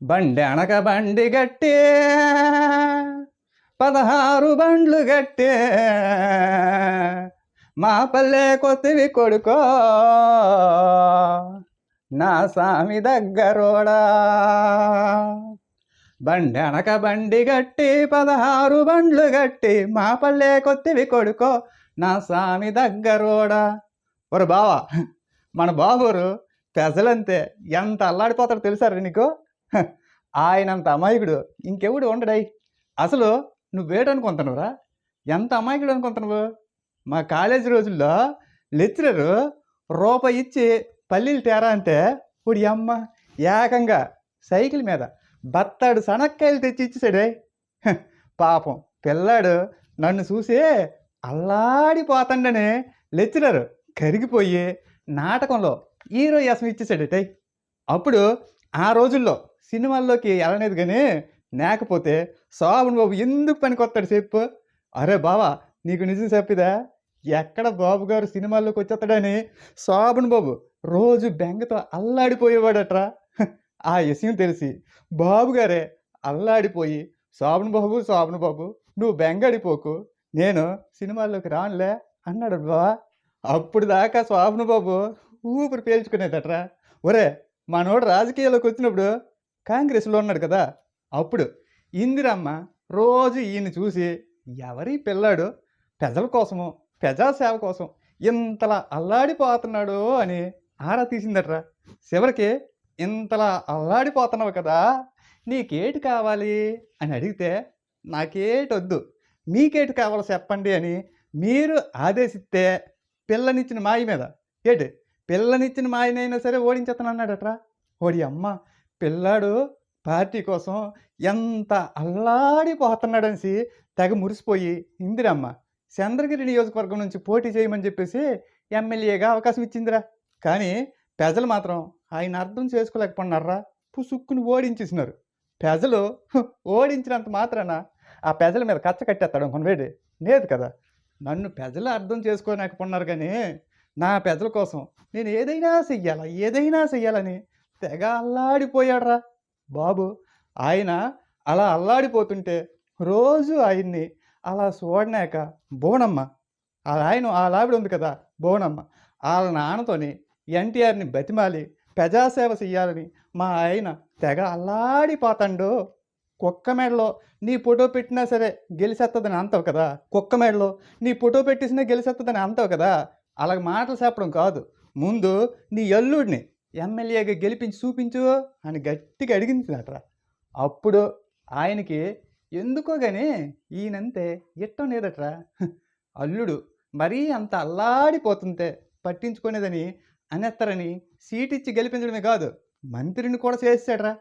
బండి అనక బండి గట్టే పదహారు బండ్లు గట్టే మా పల్లె కొత్తవి కొడుకో నా సామి దగ్గరోడా. బండి అనక బండి గట్టి పదహారు బండ్లు గట్టి మా పల్లె కొత్తవి కొడుకో నా సామి దగ్గరోడా. ఒరు బావా మన బాబురు పెసలంతే ఎంత అల్లాడిపోతాడు తెలుసారు నీకు? ఆయనంత అమాయకుడు. ఇంకెవడు ఉండడాయి అసలు నువ్వేటనుకుంటున్నావురా? ఎంత అమాయకుడు అనుకుంటున్నావు మా కాలేజీ రోజుల్లో లెక్చరరు రూపాయి ఇచ్చి పల్లీలు తేరా అంటే ఇప్పుడు అమ్మ ఏకంగా సైకిల్ మీద బత్తాడు సనక్కాయలు తెచ్చి ఇచ్చేసాడే. పాపం పిల్లాడు నన్ను చూసి అల్లాడిపోతాడని లెక్చరర్ కరిగిపోయి నాటకంలో హీరో యసం ఇచ్చేసాడటై. అప్పుడు ఆ రోజుల్లో సినిమాల్లోకి వెళ్ళలేదు కానీ లేకపోతే శోభన్ బాబు ఎందుకు పనికొస్తాడు చెప్పు. అరే బావా నీకు నిజం చెప్పిదా? ఎక్కడ బాబు గారు సినిమాల్లోకి వచ్చేస్తాడని శోభన్ బాబు రోజు బెంగతో అల్లాడిపోయేవాడట్రా. ఆ విషయం తెలిసి బాబు గారే అల్లాడిపోయి శోభన్ బాబు శోభన్ బాబు నువ్వు బెంగడిపోకు నేను సినిమాల్లోకి రానులే అన్నాడు బావా. అప్పుడు దాకా శోభన్ బాబు ఊపిరి పీల్చుకునేదట్రా. ఒరే మనోడు రాజకీయాల్లోకి వచ్చినప్పుడు కాంగ్రెస్లో ఉన్నాడు కదా అప్పుడు ఇందిరమ్మ రోజు ఈయన చూసి ఎవరి పిల్లాడు ప్రజల కోసము ప్రజాసేవ కోసం ఇంతలా అల్లాడిపోతున్నాడు అని ఆరా తీసిందట్రా. చివరికి ఇంతలా అల్లాడిపోతున్నావు కదా నీకేటి కావాలి? అని అడిగితే నాకేటి వద్దు మీకేటి కావాలో చెప్పండి అని మీరు ఆదేశిస్తే పిల్లనిచ్చిన మాయ మీద. ఏటి? పిల్లనిచ్చిన మా ఆయన అయినా సరే ఓడించేస్తాను అన్నాడట్రా ఓడి అమ్మ పిల్లాడు పార్టీ కోసం ఎంత అల్లాడిపోతున్నాడనేసి తెగ మురిసిపోయి ఇందిరమ్మ చంద్రగిరి నియోజకవర్గం నుంచి పోటీ చేయమని చెప్పేసి ఎమ్మెల్యేగా అవకాశం ఇచ్చిందిరా. కానీ ప్రజలు మాత్రం ఆయన అర్థం చేసుకోలేకపోతున్నారా? పుసుక్కుని ఓడించేసినారు. ప్రజలు ఓడించినంత మాత్రాన ఆ ప్రజల మీద కచ్చ కట్టేస్తాడు కొనవేడి లేదు కదా నన్ను ప్రజలు అర్థం చేసుకోలేకపోతున్నారు కానీ నా పెద్దల కోసం నేను ఏదైనా చెయ్యాలా ఏదైనా చెయ్యాలని తెగ అల్లాడిపోయాడ్రా బాబు. ఆయన అలా అల్లాడిపోతుంటే రోజు ఆయన్ని అలా చూడనాక బోనమ్మ ఆ ఆయన ఆ ఆవిడ ఉంది కదా బోనమ్మ వాళ్ళ నాన్నతోని ఎన్టీఆర్ని బతిమాలి ప్రజాసేవ చెయ్యాలని మా ఆయన తెగ అల్లాడిపోతాండు. కుక్క మెడలో నీ ఫోటో పెట్టినా సరే గెలిచేస్తుందని అంటావు కదా కుక్క మెడలో నీ ఫోటో పెట్టేసినా గెలిచేస్తుందని అంటావు కదా అలాగ మాటలు చెప్పడం కాదు. ముందు నీ అల్లుడిని ఎమ్మెల్యేగా గెలిపించి చూపించు అని గట్టిగా అడిగించినట్రా. అప్పుడు ఆయనకి ఎందుకో కానీ ఈయనంతే ఇట్టం లేదట్రా. అల్లుడు మరీ అంత అల్లాడిపోతుంటే పట్టించుకునేదని అనేస్తారని సీట్ ఇచ్చి గెలిపించడమే కాదు మంత్రిని కూడా చేసాడరా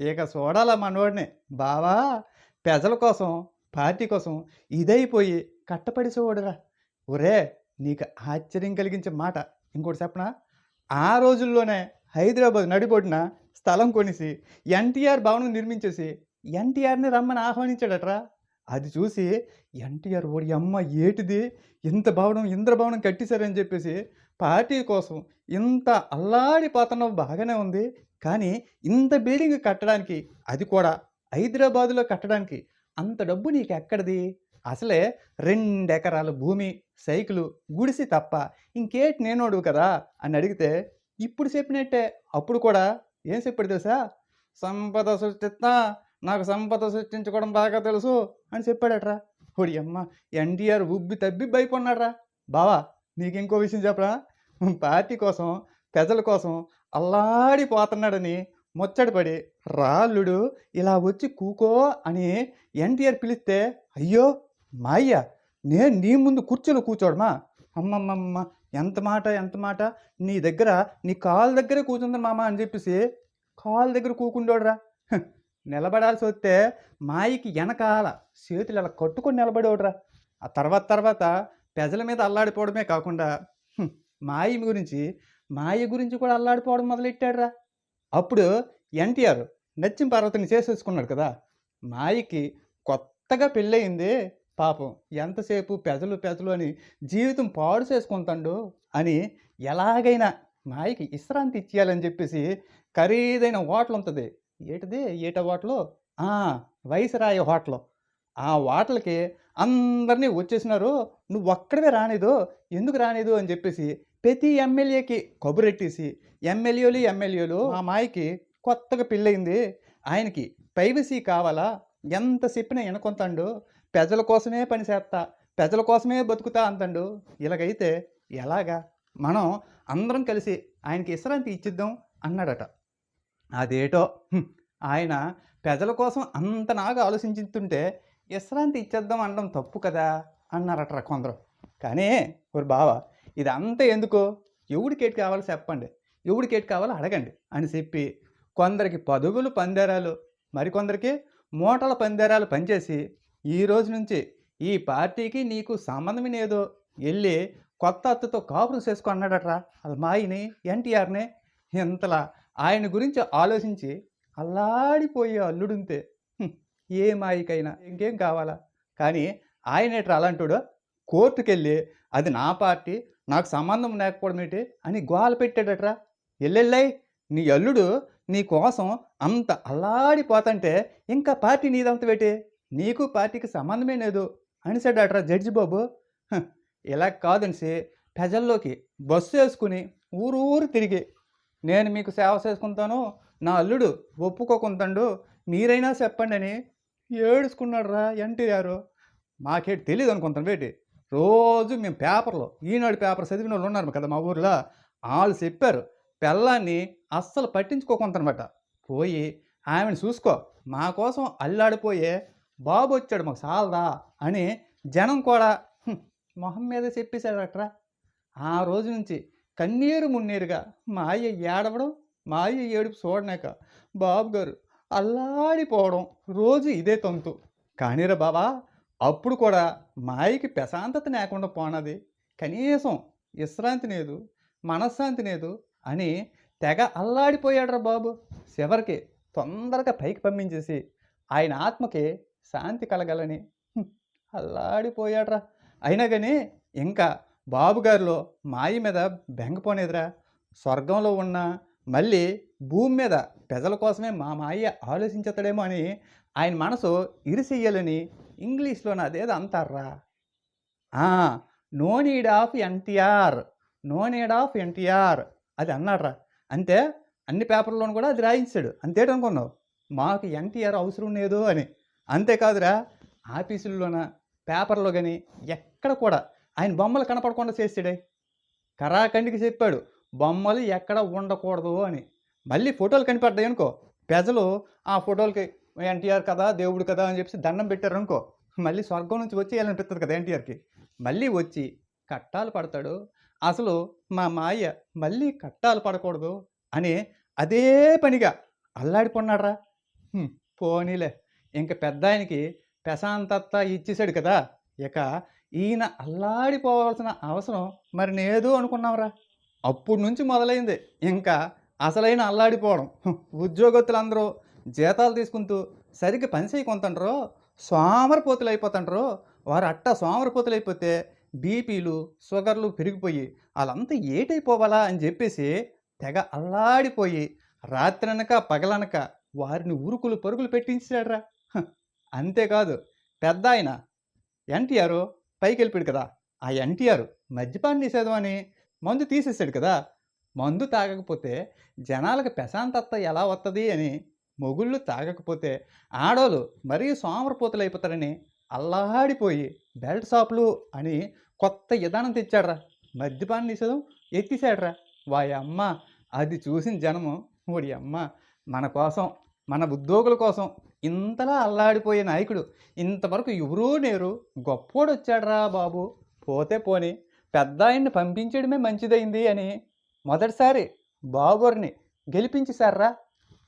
ఇక చూడాలా మనోడిని. బావా ప్రజల కోసం పార్టీ కోసం ఇదైపోయి కట్టపడి చూడరా. ఒరే నీకు ఆశ్చర్యం కలిగించే మాట. ఇంకోటి చెప్పనా? ఆ రోజుల్లోనే హైదరాబాద్ నడిబొడిన స్థలం కొనిసి ఎన్టీఆర్ భవనం నిర్మించేసి ఎన్టీఆర్ని రమ్మని ఆహ్వానించాడట్రా. అది చూసి ఎన్టీఆర్ ఓడి అమ్మ ఏటిది? ఇంత భవనం ఇంద్ర భవనం కట్టేశారని చెప్పేసి పార్టీ కోసం ఇంత అల్లాడిపోతున్నావు బాగానే ఉంది. కానీ ఇంత బిల్డింగ్ కట్టడానికి అది కూడా హైదరాబాదులో కట్టడానికి అంత డబ్బు నీకు ఎక్కడిది అసలే రెండు ఎకరాల భూమి సైకిలు గుడిసి తప్ప ఇంకేటి నేనోడు కదా అని అడిగితే ఇప్పుడు చెప్పినట్టే. అప్పుడు కూడా ఏం చెప్పాడు తెలుసా? సంపద సృష్టిస్తా నాకు సంపద సృష్టించుకోవడం బాగా తెలుసు అని చెప్పాడట్రా. ఓడి అమ్మ ఎన్టీఆర్ ఉబ్బి తబ్బి భయపడినాడ్రా. బావా నీకు ఇంకో విషయం చెప్పరా పార్టీ కోసం ప్రజల కోసం అల్లాడిపోతున్నాడని ముచ్చటపడి రాళ్ళుడు ఇలా వచ్చి కూకో అని ఎన్టీఆర్ పిలిస్తే అయ్యో మాయ్య నేను నీ ముందు కూర్చొని కూర్చోడమా? అమ్మమ్మమ్మ ఎంత మాట ఎంత మాట? నీ దగ్గర నీ కాలు దగ్గరే కూర్చుంది మామ అని చెప్పేసి కాలు దగ్గర కూకుండోడరా. నిలబడాల్సి వస్తే మాయికి వెనకాల చేతులు ఇలా కట్టుకొని నిలబడేవాడురా. ఆ తర్వాత తర్వాత ప్రజల మీద అల్లాడిపోవడమే కాకుండా హ్మ్, మాయి గురించి మాయ గురించి కూడా అల్లాడిపోవడం మొదలెట్టాడురా. అప్పుడు ఎన్టీఆర్ నచ్చిన పర్వతిని చేసేసుకున్నాడు కదా. మాయకి కొత్తగా పెళ్ళయింది పాపం ఎంతసేపు పెదలు పెజలు అని జీవితం పాడు చేసుకుంటాడు అని ఎలాగైనా మాయకి విశ్రాంతి ఇచ్చేయాలని చెప్పేసి ఖరీదైన హోటల్ ఉంటుంది. ఏటిది? ఏట హోటలు? ఆ, వైసరాయ హోటల్. ఆ హోటల్కి అందరినీ వచ్చేసినారు. నువ్వు ఒక్కడవే రానేదు. ఎందుకు రానేదు? అని చెప్పేసి ప్రతి ఎమ్మెల్యేకి కబురెట్టేసి ఎమ్మెల్యేలు ఎమ్మెల్యేలు ఆ మాయకి కొత్తగా పెళ్ళయింది. ఆయనకి ప్రైవసీ కావాలా? ఎంత చెప్పినా వినకొంతాడు ప్రజల కోసమే పని చేస్తా ప్రజల కోసమే బతుకుతా అంతండు. ఇలాగైతే ఎలాగా మనం అందరం కలిసి ఆయనకి విశ్రాంతి ఇచ్చిద్దాం అన్నాడట. అదేటో? ఆయన ప్రజల కోసం అంత నాగా ఆలోచించుతుంటే విశ్రాంతి ఇచ్చేద్దాం అనడం తప్పు కదా అన్నారట కొందరు. కానీ ఒక బావ ఇదంతా ఎందుకో? ఎవడికేటి కావాలో చెప్పండి. ఎవడికేటి కావాలో అడగండి అని చెప్పి కొందరికి పదుగులు పందేరాలు మరికొందరికి మూటల పందేరాలు పనిచేసి ఈ రోజు నుంచి ఈ పార్టీకి నీకు సంబంధం లేదో వెళ్ళి కొత్త అత్తతో కాపురం చేసుకో అన్నాడట్రా. వాళ్ళ మాయిని ఎన్టీఆర్ని. ఇంతలా ఆయన గురించి ఆలోచించి అల్లాడిపోయే అల్లుడుంతే. ఏ మాయకైనా ఇంకేం కావాలా? కానీ ఆయన ఎట్రా అలాంటాడు. కోర్టుకెళ్ళి అది నా పార్టీ నాకు సంబంధం లేకపోవడం ఏంటి అని గోల పెట్టాడట్రా. ఎల్లెళ్ళై నీ అల్లుడు నీ కోసం అంత అల్లాడిపోతంటే ఇంకా పార్టీ నీదంత పెట్టి నీకు పార్టీకి సంబంధమే లేదు అనిసాడట్రా జడ్జి బాబు. ఇలా కాదనిసి ప్రజల్లోకి బస్సు వేసుకుని ఊరు ఊరు తిరిగి నేను మీకు సేవ చేసుకుంటాను నా అల్లుడు ఒప్పుకోకుంటాడు మీరైనా చెప్పండి అని ఏడుచుకున్నాడు రా ఎన్టీఆర్ మాకేటి తెలియదు అనుకుంటాను బేటి. రోజు మేము పేపర్లో ఈనాడు పేపర్ చదివిన వాళ్ళు ఉన్నారు కదా మా ఊర్లో వాళ్ళు చెప్పారు పెళ్ళాన్ని అస్సలు పట్టించుకోకుందనమాట పోయి ఆమెను చూసుకో మా కోసం అల్లాడిపోయే బాబు వచ్చాడు మాకు సాలదా అని జనం కూడా మొహం మీద చెప్పేశాడట్రా. ఆ రోజు నుంచి కన్నీరు మున్నీరుగా మా అయ్య ఏడవడం మా అయ్య ఏడుపు చూడనాక బాబు గారు అల్లాడిపోవడం రోజు ఇదే తంతు. కానీరా బాబా అప్పుడు కూడా మాయకి ప్రశాంతత లేకుండా పోనది. కనీసం విశ్రాంతి లేదు మనశ్శాంతి లేదు అని తెగ అల్లాడిపోయాడురా బాబు. చివరికి తొందరగా పైకి పంపించేసి ఆయన ఆత్మకి శాంతి కలగాలని. అల్లాడిపోయాడ్రా అల్లాడిపోయాడురా. అయినా కానీ ఇంకా బాబుగారిలో మాయ మీద బెంగపోనేదిరా స్వర్గంలో ఉన్న మళ్ళీ భూమి మీద ప్రజల కోసమే మా మాయ ఆలోచించతడేమో అని ఆయన మనసు ఇరిసెయ్యాలని ఇంగ్లీష్లో అదేదో అంటారా no need of NTR. No need of NTR. అది అన్నాడ్రా. అంతే అన్ని పేపర్లోనూ కూడా అది రాయించాడు. అంతేటనుకున్నావు. మాకు ఎన్టీఆర్ అవసరం లేదు అని. అంతేకాదురా ఆఫీసుల్లోన పేపర్లో కానీ ఎక్కడ కూడా ఆయన బొమ్మలు కనపడకుండా చేసాడే కరాఖండికి చెప్పాడు బొమ్మలు ఎక్కడ ఉండకూడదు అని. మళ్ళీ ఫోటోలు కనిపెడతాయి అనుకో ప్రజలు ఆ ఫోటోలకి ఎన్టీఆర్ కదా దేవుడు కదా అని చెప్పి దండం పెట్టారు అనుకో మళ్ళీ స్వర్గం నుంచి వచ్చి వెళ్ళనిపిస్తుంది కదా ఎన్టీఆర్కి. మళ్ళీ వచ్చి కట్టాలు పడతాడు అసలు మా మాయ మళ్ళీ కట్టాలు పడకూడదు అని అదే పనిగా అల్లాడిపోన్నాడ్రా. పోనీలే. ఇంక పెద్ద ఆయనకి ప్రశాంతత ఇచ్చేసాడు కదా! ఇక ఈయన అల్లాడిపోవాల్సిన అవసరం మరి నేదు అనుకున్నాంరా అప్పుడు నుంచి మొదలైంది. ఇంకా అసలైన అల్లాడిపోవడం. ఉద్యోగత్తులందరూ ఉద్యోగస్తులందరూ జీతాలు తీసుకుంటూ సరిగ్గా పని చేయకుంటుంటారో సోమరిపోతులు అయిపోతుంటారో వారు అట్ట సోమరిపోతులు అయిపోతే బీపీలు షుగర్లు పెరిగిపోయి వాళ్ళంతా ఏటైపోవాలా అని చెప్పేసి తెగ అల్లాడిపోయి రాత్రనక పగలనక వారిని ఉరుకులు పరుగులు పెట్టించాడురా! అంతేకాదు పెద్ద ఆయన ఎన్టీఆర్ పైకి వెళ్ళిపోయాడు కదా. ఆ ఎన్టీఆర్ మద్యపాన్ని నిషేధం అని మందు తీసేసాడు కదా. మందు తాగకపోతే జనాలకు ప్రశాంతత ఎలా వస్తుంది అని మొగుళ్ళు తాగకపోతే ఆడోళ్ళు మరీ సోమరపోతులు అయిపోతారని అల్లాడిపోయి బెల్ట్ షాపులు అని కొత్త విధానం తెచ్చాడ్రా. మద్యపాన నిషేధం ఎత్తిసాడ్రా. వాయి అమ్మ అది చూసిన జనము ఓడి అమ్మ మన కోసం మన ఉద్యోగుల కోసం ఇంతలా అల్లాడిపోయే నాయకుడు. ఇంతవరకు ఎవరూ నేరు గొప్పోడు వచ్చాడరా బాబు. పోతే పోని. పెద్ద ఆయన్ని పంపించడమే మంచిదైంది అని మొదటిసారి బాబుని గెలిపించేశారా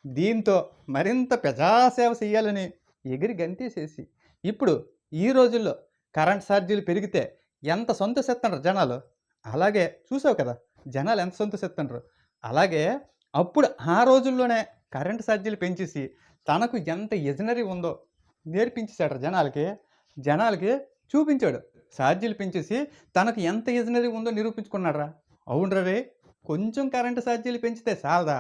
దీంతో మరింత ప్రజాసేవ చేయాలని ఎగిరి గంతేసేసి. ఇప్పుడు ఈ రోజుల్లో కరెంట్ ఛార్జీలు పెరిగితే ఎంత సంతోషిస్తున్నారు జనాలు? అలాగే చూసావు కదా జనాలు ఎంత సంతోషిస్తున్నారు అలాగే అప్పుడు ఆ రోజుల్లోనే కరెంట్ ఛార్జీలు పెంచేసి తనకు ఎంత యజనరీ ఉందో నేర్పించేశాడు జనాలకి. జనాలకి చూపించాడు. ఛార్జీలు పెంచేసి తనకు ఎంత యజనరీ ఉందో నిరూపించుకున్నాడు రా. అవునరా రే కొంచెం కరెంటు ఛార్జీలు పెంచితే చాలదా?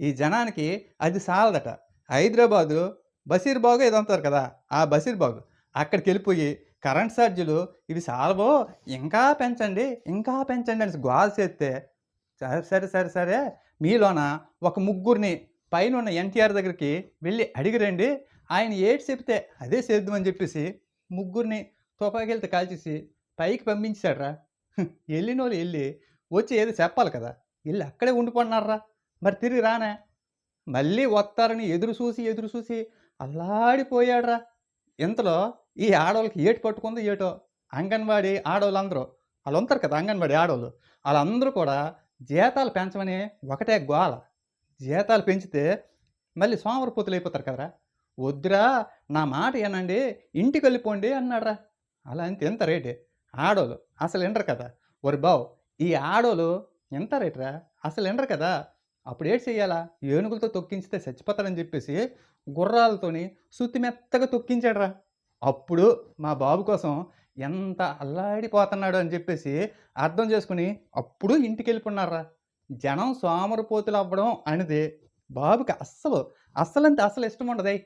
ఈ జనానికి అది చాలదట. హైదరాబాదు బషీర్బాగు ఏదో అంటారు కదా ఆ బషీర్బాగు అక్కడికి వెళ్ళిపోయి కరెంట్ ఛార్జీలు ఇవి సాలవో ఇంకా పెంచండి ఇంకా పెంచండి అని గోల్ చేస్తే సరే సరే సరే సరే మీలోన ఒక ముగ్గురిని పైన ఉన్న ఎన్టీఆర్ దగ్గరికి వెళ్ళి అడిగిరండి. ఆయన ఏటి చెప్తే అదే చేద్దామని చెప్పేసి ముగ్గురిని తుపాకీలతో కాల్చేసి పైకి పంపించాడరా. వెళ్ళిన వాళ్ళు వెళ్ళి వచ్చి ఏదో చెప్పాలి కదా. వెళ్ళి అక్కడే ఉండిపోన్నారా మరి తిరిగి రానే. మళ్ళీ వస్తారని ఎదురు చూసి ఎదురు చూసి అల్లాడిపోయాడరా. ఇంతలో ఈ ఆడవాళ్ళకి ఏటు పట్టుకుందో ఏటో అంగన్వాడీ ఆడవాళ్ళందరూ వాళ్ళు ఉంటారు కదా అంగన్వాడీ ఆడవాళ్ళు వాళ్ళందరూ కూడా జీతాలు పెంచమని ఒకటే గోల. జీతాలు పెంచితే మళ్ళీ సోమరపోతులు అయిపోతారు కదరా. వద్దురా నా మాట ఏనండి ఇంటికి వెళ్ళిపోండి అన్నాడరా. అలా అంతే ఎంత రేటే? ఆడోళ్ళు అసలు ఎండరు కదా. ఒరి బావ్ ఈ ఆడోళ్ళు ఎంత రేటురా? అసలు ఎండరు కదా. అప్పుడు ఏడు చెయ్యాలా? ఏనుగులతో తొక్కించితే చచ్చిపోతారని చెప్పేసి గుర్రాలతోని సుత్తి మెత్తగా తొక్కించాడురా. అప్పుడు మా బాబు కోసం ఎంత అల్లాడిపోతున్నాడు అని చెప్పేసి అర్థం చేసుకుని అప్పుడు ఇంటికి వెళ్ళిపోన్నారా జనం సోమరపోతులు అవ్వడం అనేది బాబుకి అస్సలు అస్సలంటే అస్సలు ఇష్టం ఉండదు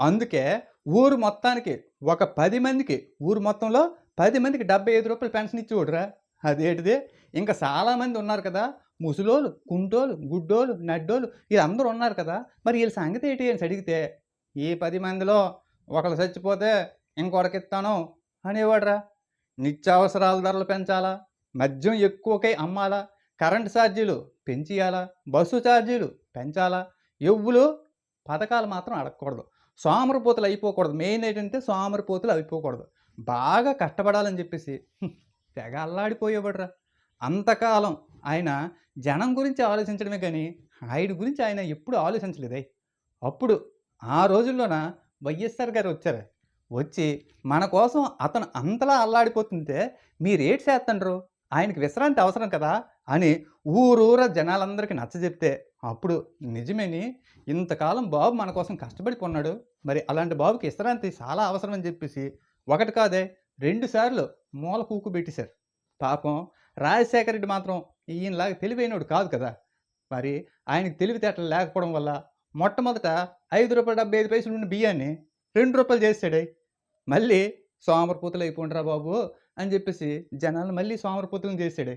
అందుకే ఊరు మొత్తానికి ఒక పది మందికి ఊరు మొత్తంలో పది మందికి డెబ్బై ఐదు రూపాయలు పెన్షన్ ఇచ్చేవాడురా. అదేంటిది? ఇంకా చాలామంది ఉన్నారు కదా ముసలోళ్ళు కుంటోళ్ళు గుడ్డోళ్ళు నడ్డోళ్ళు వీళ్ళందరూ ఉన్నారు కదా మరి వీళ్ళ సంగతి ఏంటి అని అడిగితే ఈ పది మందిలో ఒకరు చచ్చిపోతే ఇంకొకరికి అనేవాడురా. నిత్యావసరాల ధరలు పెంచాలా? మద్యం ఎక్కువకై అమ్మాలా? కరెంటు ఛార్జీలు పెంచియాలా? బస్సు ఛార్జీలు పెంచాలా? ఎవ్వులు పథకాలు మాత్రం అడగకూడదు. సోమరిపోతులు అయిపోకూడదు. మెయిన్ ఏంటంటే సోమరిపోతులు అయిపోకూడదు. బాగా కష్టపడాలని చెప్పేసి తెగ అల్లాడిపోయేవాడురా. అంతకాలం ఆయన జనం గురించి ఆలోచించడమే కానీ ఆయన గురించి ఆయన ఎప్పుడు ఆలోచించలేదే. అప్పుడు ఆ రోజుల్లోన వైఎస్ఆర్ గారు వచ్చారు. వచ్చి మన కోసం అతను అంతలా అల్లాడిపోతుంటే మీరు ఏటి చేస్తుండ్రు? ఆయనకి విశ్రాంతి అవసరం కదా? అని ఊరూర జనాలందరికీ నచ్చజెప్తే అప్పుడు నిజమేని ఇంతకాలం బాబు మన కోసం కష్టపడి కొన్నాడు. మరి అలాంటి బాబుకి విశ్రాంతి చాలా అవసరం అని చెప్పేసి ఒకటి కాదే రెండు సార్లు మూల కూకు పెట్టేశారు. పాపం రాజశేఖర రెడ్డి మాత్రం ఈయనలాగా తెలివైనడు కాదు కదా. మరి ఆయనకి తెలివితేటలు లేకపోవడం వల్ల మొట్టమొదట ఐదు రూపాయలు డెబ్బై ఐదు పైసలు ఉన్న బియ్యాన్ని రెండు రూపాయలు చేసాడే మళ్ళీ సోమరపూతలు అయిపోండిరా బాబు అని చెప్పేసి జనాలు మళ్ళీ సోమరపూతలను చేసాడే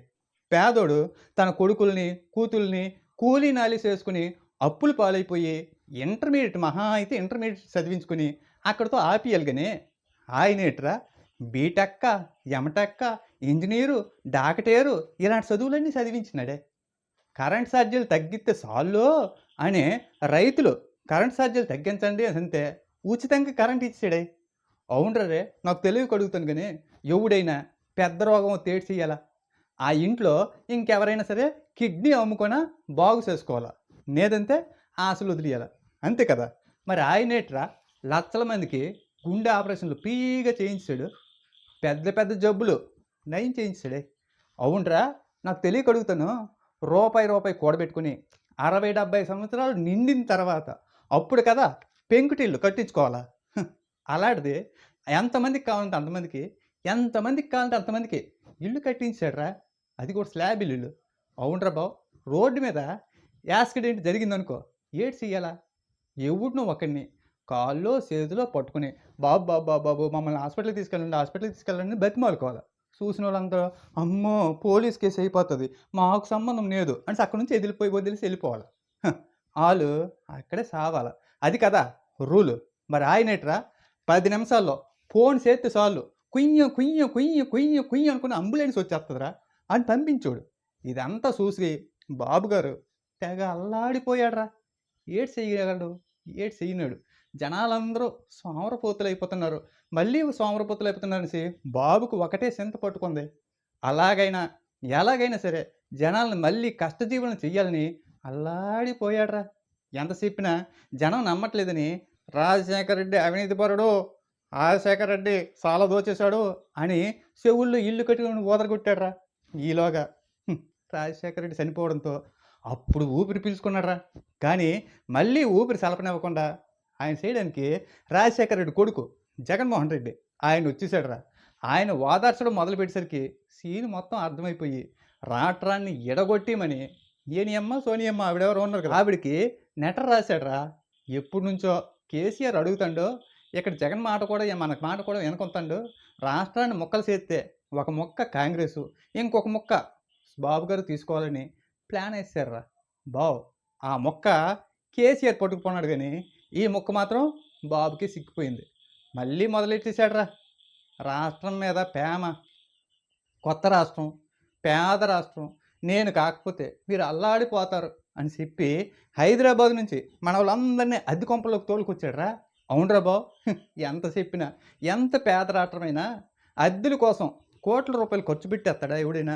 పేదోడు తన కొడుకుల్ని కూతుల్ని కూలీ నాలి చేసుకుని అప్పులు పాలైపోయి ఇంటర్మీడియట్ మహా అయితే ఇంటర్మీడియట్ చదివించుకుని అక్కడితో ఆపియాలి ఆయనేట్రా బీటెక్క ఎమటెక్క ఇంజనీరు డాక్టేరు ఇలాంటి చదువులన్నీ చదివించినాడే. కరెంట్ ఛార్జీలు తగ్గిస్తే సాల్లో అనే రైతులు కరెంట్ ఛార్జీలు తగ్గించండి అని అంతే ఉచితంగా కరెంట్ ఇచ్చాడే అవునరే రే నాకు తెలివి కడుగుతాను కానీ ఎవడైనా పెద్ద రోగం తేడ్చేయాలా? ఆ ఇంట్లో ఇంకెవరైనా సరే కిడ్నీ అమ్ముకొనా బాగు చేసుకోవాలా? లేదంటే ఆశలు వదిలేయాల? అంతే కదా. మరి ఆయనేట్రా లక్షల మందికి గుండె ఆపరేషన్లు పీగా చేయించాడు. పెద్ద పెద్ద జబ్బులు. నయం చేయించాడే. అవునరా? నాకు తెలియక అడుగుతాను. రూపాయి రూపాయి కూడబెట్టుకుని అరవై డెబ్బై సంవత్సరాలు నిండిన తర్వాత అప్పుడు కదా పెంకుటిల్లు కట్టించుకోవాలా? అలాంటిది ఎంతమందికి కావాలంటే అంతమందికి ఎంతమందికి కావాలంటే అంతమందికి ఇల్లు కట్టించాడురా. అది కూడా స్లాబ్ ఇల్లు అవునరా బావు రోడ్డు మీద యాక్సిడెంట్ జరిగిందనుకో ఏడు చెయ్యాలా? ఎవడినో ఒకడిని కాల్లో చేతిలో పట్టుకుని బాబు బాబు బాబు బాబు మమ్మల్ని హాస్పిటల్కి తీసుకెళ్ళండి హాస్పిటల్కి తీసుకెళ్ళండి బతిమాలుకోవాలి. చూసిన వాళ్ళందరూ అమ్మో పోలీస్ కేసు అయిపోతుంది మాకు సంబంధం లేదు అంటే అక్కడ నుంచి ఎదిలిపోయి వదిలేసి వెళ్ళిపోవాలి. వాళ్ళు అక్కడే సావాలి. అది కదా రూలు. మరి ఆయనేట్రా పది నిమిషాల్లో ఫోన్ చేస్తే చాలు. కుయ్య కుయ్య కుయ్య కుయ్య కుయ్య అనుకుని అంబులెన్స్ వచ్చేస్తుందిరా. అని పంపించోడు. ఇదంతా చూసి బాబుగారు తెగ అల్లాడిపోయాడ్రా. ఏడు చేయగలడు ఏడు చెయ్యనాడు జనాలందరూ సోమరపోతులు అయిపోతున్నారు మళ్ళీ సోమరపోతులు అయిపోతున్నారనేసి బాబుకు ఒకటే చింత పట్టుకుంది. అలాగైనా ఎలాగైనా సరే జనాలను మళ్ళీ కష్టజీవులను చెయ్యాలని అల్లాడిపోయాడ్రా. ఎంత చెప్పినా జనం నమ్మట్లేదని రాజశేఖర రెడ్డి అవినీతిపరుడు రాజశేఖర రెడ్డి చాలా దోచేశాడు అని చెవుల్లో ఇల్లు కట్టుకుని ఊదరగొట్టాడ్రా. ఈలోగా హ్మ్, రాజశేఖర రెడ్డి చనిపోవడంతో అప్పుడు ఊపిరి పీల్చుకున్నాడరా. కానీ మళ్ళీ ఊపిరి సలపనివ్వకుండా ఆయన చేయడానికి రాజశేఖర రెడ్డి కొడుకు జగన్మోహన్ రెడ్డి ఆయన వచ్చేసాడరా. ఆయన ఓదార్చడం మొదలుపెట్టేసరికి సీన్ మొత్తం అర్థమైపోయి రాట్రాన్ని ఎడగొట్టేమని ఏనియమ్మ సోనియమ్మ ఆవిడెవరో ఉన్నారు కదా ఆవిడికి నెటర్ రాశాడరా. ఎప్పటి నుంచో కేసీఆర్ అడుగుతాడు ఇక్కడ జగన్ మాట కూడా మన మాట కూడా వెనకొంతాడు రాష్ట్రాన్ని మొక్కలు చేస్తే ఒక మొక్క కాంగ్రెస్ ఇంకొక మొక్క బాబు గారు తీసుకోవాలని ప్లాన్ వేసారా బావ్ ఆ మొక్క కేసీఆర్ పట్టుకుపోన్నాడు కానీ ఈ మొక్క మాత్రం బాబుకి సిక్కిపోయింది మళ్ళీ మొదలెట్టేశాడ్రా. రాష్ట్రం మీద ప్రేమ కొత్త రాష్ట్రం పేద రాష్ట్రం నేను కాకపోతే మీరు అల్లాడిపోతారు అని చెప్పి హైదరాబాద్ నుంచి మన వాళ్ళందరినీ అద్దె కొంపలోకి తోలుకొచ్చాడరా. అవునరా బాబు ఎంత చెప్పినా ఎంత పేద రాష్ట్రమైనా అద్దెల కోసం కోట్ల రూపాయలు ఖర్చు పెట్టేస్తాడా ఎవడైనా?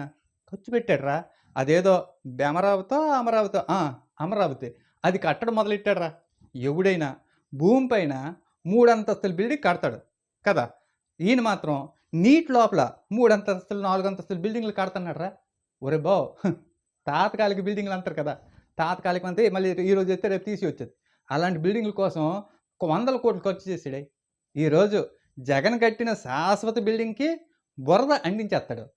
ఖర్చు పెట్టాడురా. అదేదో బెమరావతో అమరావతో ఆ, అమరావతి. అది కట్టడం మొదలెట్టాడరా. ఎవడైనా భూమి పైన మూడంతస్తుల బిల్డింగ్ కడతాడు కదా. ఈయన మాత్రం నీటి లోపల మూడంతస్తులు నాలుగు అంతస్తుల బిల్డింగ్లు కడుతున్నాడు ఒరే బావ్ తాత్కాలిక బిల్డింగ్లు అంటారు కదా. తాతకాలికం అంతే మళ్ళీ ఈరోజు అయితే రేపు తీసి వచ్చేది అలాంటి బిల్డింగ్ల కోసం వందల కోట్లు ఖర్చు చేసాడే ఈరోజు జగన్ కట్టిన శాశ్వత బిల్డింగ్కి బురద అందించేస్తాడు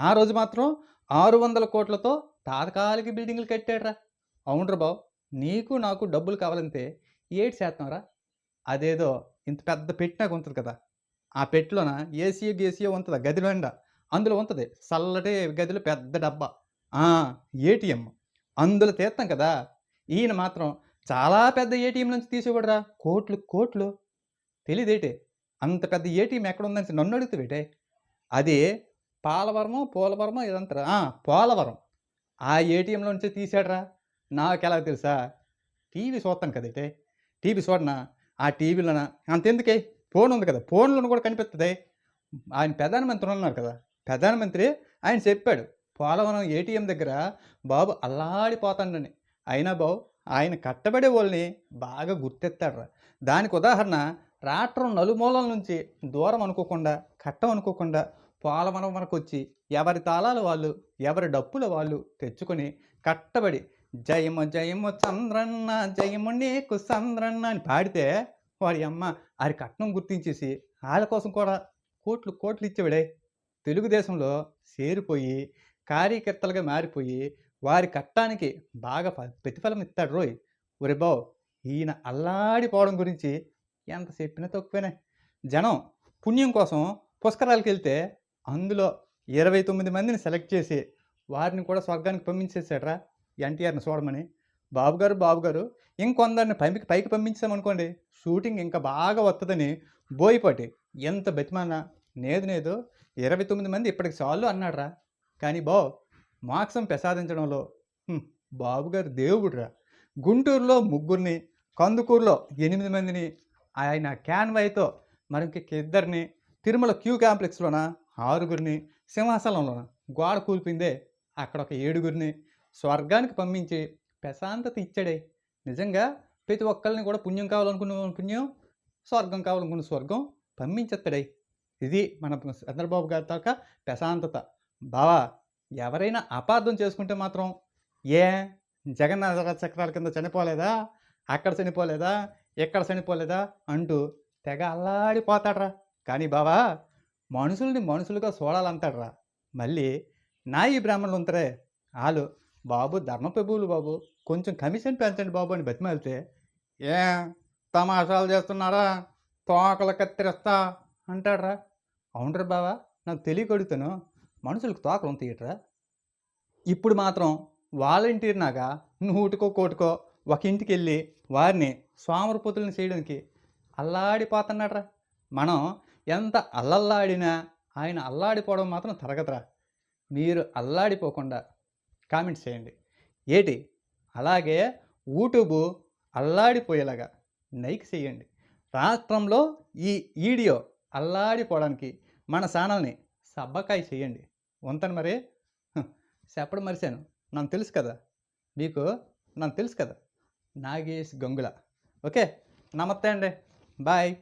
ఆ రోజు మాత్రం ఆరు వందల కోట్లతో తాత్కాలిక బిల్డింగ్లు కట్టాడురా. అవునరా బాబు నీకు నాకు డబ్బులు కావాలంటే ఏడు శాతం రా అదేదో ఇంత పెద్ద పెట్టినాక ఉంటుంది కదా. ఆ పెట్టిలోన ఏసీయో గేసీయో ఉంటుంది గదిలో ఎండ అందులో ఉంటుంది చల్లటి గదిలో పెద్ద డబ్బా. ఏటీఎం. అందులో తీస్తాం కదా. ఈయన మాత్రం చాలా పెద్ద ఏటీఎం నుంచి తీసేవాడురా. కోట్లు కోట్లు. తెలియదేటే అంత పెద్ద ఏటీఎం ఎక్కడ ఉందని నన్ను అడుగుతావేటే? అది పాలవరమో పోలవరమో ఇదంతా పోలవరం. ఆ ఏటీఎంలో నుంచి తీసాడురా నాకు ఎలా తెలుసా? టీవీ చూస్తాను కదేటే టీవీ చూడనా? ఆ టీవీలోన? అంతెందుకే? ఫోన్ ఉంది కదా. ఫోన్లో కూడా కనిపిస్తుంది ఆయన ప్రధానమంత్రి ఉన్నారు కదా. ప్రధానమంత్రి ఆయన చెప్పాడు పోలవరం ఏటీఎం దగ్గర బాబు అల్లాడిపోతాడని అయినా బాబు ఆయన కట్టబడే వాళ్ళని బాగా గుర్తెత్తాడు దానికి ఉదాహరణ రాష్ట్రం నలుమూలల నుంచి దూరం అనుకోకుండా కట్టం అనుకోకుండా పోలవరం వరకు వచ్చి ఎవరి తాళాలు వాళ్ళు ఎవరి డప్పుల వాళ్ళు తెచ్చుకొని కట్టబడి జయము జయము చంద్రన్న జయము నీకు చంద్రన్న అని పాడితే వారి అమ్మ ఆరి కట్నం గుర్తించేసి వాళ్ళ కోసం కూడా కోట్లు కోట్లు ఇచ్చేవిడే. తెలుగుదేశంలో చేరిపోయి కార్యకర్తలుగా మారిపోయి వారి కట్టానికి బాగా ప్రతిఫలం ఇస్తాడు రోయ్. ఒరే బావ్ ఈయన అల్లాడిపోవడం గురించి ఎంత చెప్పినా తక్కువనే. జనం పుణ్యం కోసం పుష్కరాలకు వెళ్తే అందులో ఇరవై తొమ్మిది మందిని సెలెక్ట్ చేసి వారిని కూడా స్వర్గానికి పంపించేసాడరా ఎన్టీఆర్ని చూడమని. బాబుగారు బాబుగారు ఇంకొందరిని పంపి పైకి పంపించామనుకోండి షూటింగ్ ఇంకా బాగా వస్తుందని బోయిపాటి ఎంత బతిమానా నేదు నేదు ఇరవై తొమ్మిది మంది ఇప్పటికి చాలు అన్నాడురా. కానీ బావ్ మోక్షం ప్రసాదించడంలో బాబుగారు దేవుడురా. గుంటూరులో ముగ్గురిని కందుకూరులో ఎనిమిది మందిని ఆయన క్యాన్వైతో మరింకొక ఇద్దరిని తిరుమల క్యూ క్యాంప్లెక్స్లోన ఆరుగురిని సింహాసనంలోన? గోడ కూల్పిందే అక్కడ ఒక ఏడుగురిని స్వర్గానికి పంపించి ప్రశాంతత ఇచ్చాడే. నిజంగా ప్రతి ఒక్కరిని కూడా పుణ్యం కావాలనుకున్న పుణ్యం స్వర్గం కావాలనుకున్న స్వర్గం పంపించేస్తాడే. ఇది మన చంద్రబాబు గారి తాక ప్రశాంతత. బావా ఎవరైనా అపార్థం చేసుకుంటే మాత్రం ఏ జగన్నాథ చక్రాల కింద చనిపోలేదా? అక్కడ చనిపోలేదా? ఎక్కడ చనిపోలేదా? అంటూ తెగ అల్లాడిపోతాడ్రా. కానీ బావా మనుషుల్ని మనుషులుగా చూడాలంటాడ్రా మళ్ళీ నా ఈ బ్రాహ్మణులు ఉంటారే. వాళ్ళు బాబు ధర్మప్రభువులు బాబు. కొంచెం కమిషన్ పెంచండి బాబు అని బతిమాలితే ఏ తమాషాలు చేస్తున్నారా? తోకలు కత్తిరిస్తా అంటాడ్రా. అవునరా బావా నాకు తెలియకడుగుతాను. మనుషులకు తోకలు ఉంటాయిట్రా. ఇప్పుడు మాత్రం వాలంటీర్ నాగా నూటికో కోటికో ఒక ఇంటికి వెళ్ళి వారిని స్వామరపుతులను చేయడానికి అల్లాడిపోతున్నాడ్రా. మనం ఎంత అల్లల్లాడినా ఆయన అల్లాడిపోవడం మాత్రం తరగతరా. మీరు అల్లాడిపోకుండా కామెంట్స్ చేయండి. ఏటి? అలాగే యూట్యూబ్ అల్లాడిపోయేలాగా నైక్ చేయండి. రాష్ట్రంలో ఈ వీడియో అల్లాడిపోవడానికి మన ఛానల్ని సబ్బకాయ చేయండి. ఉంటాను మరి? చెప్పడం మరిశాను నాకు తెలుసు కదా. మీకు నాకు తెలుసు కదా. నాగేష్ గంగుల. ఓకే. నమస్తే అండి. బాయ్.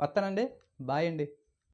వస్తానండి. బాయ్ అండి.